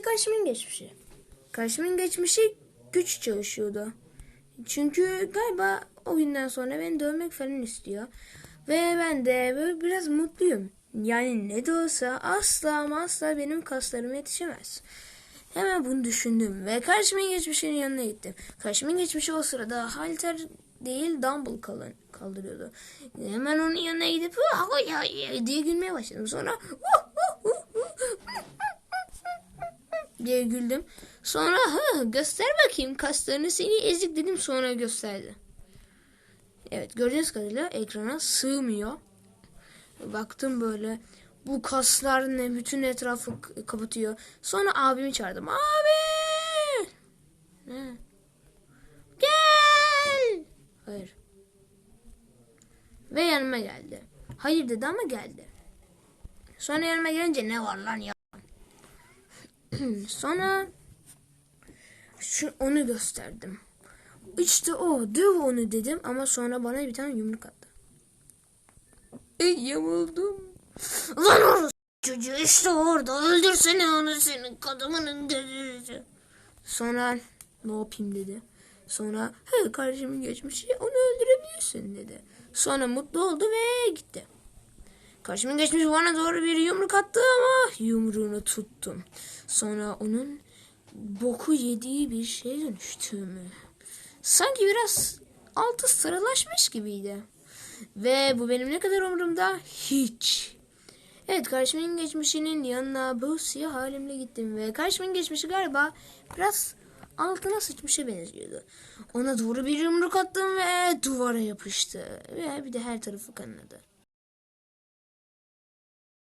Karşımın geçmişi. Karşımın geçmişi güç çalışıyordu. Çünkü galiba o günden sonra beni dövmek falan istiyor. Ve ben de böyle biraz mutluyum. Yani ne de olsa asla ama asla benim kaslarıma yetişemez. Hemen bunu düşündüm ve karşımın geçmişinin yanına gittim. Karşımın geçmişi o sırada halter değil dumbbell kalın, kaldırıyordu. Hemen onun yanına gidip diye gülmeye başladım. Sonra diye güldüm. Sonra hı, göster bakayım kaslarını seni ezik dedim sonra gösterdi. Evet gördüğünüz kadarıyla ekrana sığmıyor. Baktım böyle bu kaslar ne bütün etrafı kapatıyor. Sonra abimi çağırdım. Abi! Ne? Gel! Hayır. Ve yanıma geldi. Hayır dedi ama geldi. Sonra yanıma gelince ne var lan ya? Sonra şu onu gösterdim. İşte o döv onu dedim ama sonra bana bir tane yumruk attı. Ey yamuldum. Lan orası çocuğu işte orada öldürsene onu senin kadımının delirici. Sonra ne yapayım dedi. Sonra he kardeşimin geçmişi onu öldürebilirsin dedi. Sonra mutlu oldu ve gitti. Karşımın geçmiş bana doğru bir yumruk attı ama yumruğunu tuttum. Sonra onun boku yediği bir şeye dönüştüğümü. Sanki biraz altı sıralaşmış gibiydi. Ve bu benim ne kadar umurumda? Hiç. Evet karşımın geçmişinin yanına bu siyah halimle gittim ve karşımın geçmişi galiba biraz altına sıçmışa benziyordu. Ona doğru bir yumruk attım ve duvara yapıştı. Ve bir de her tarafı kanadı.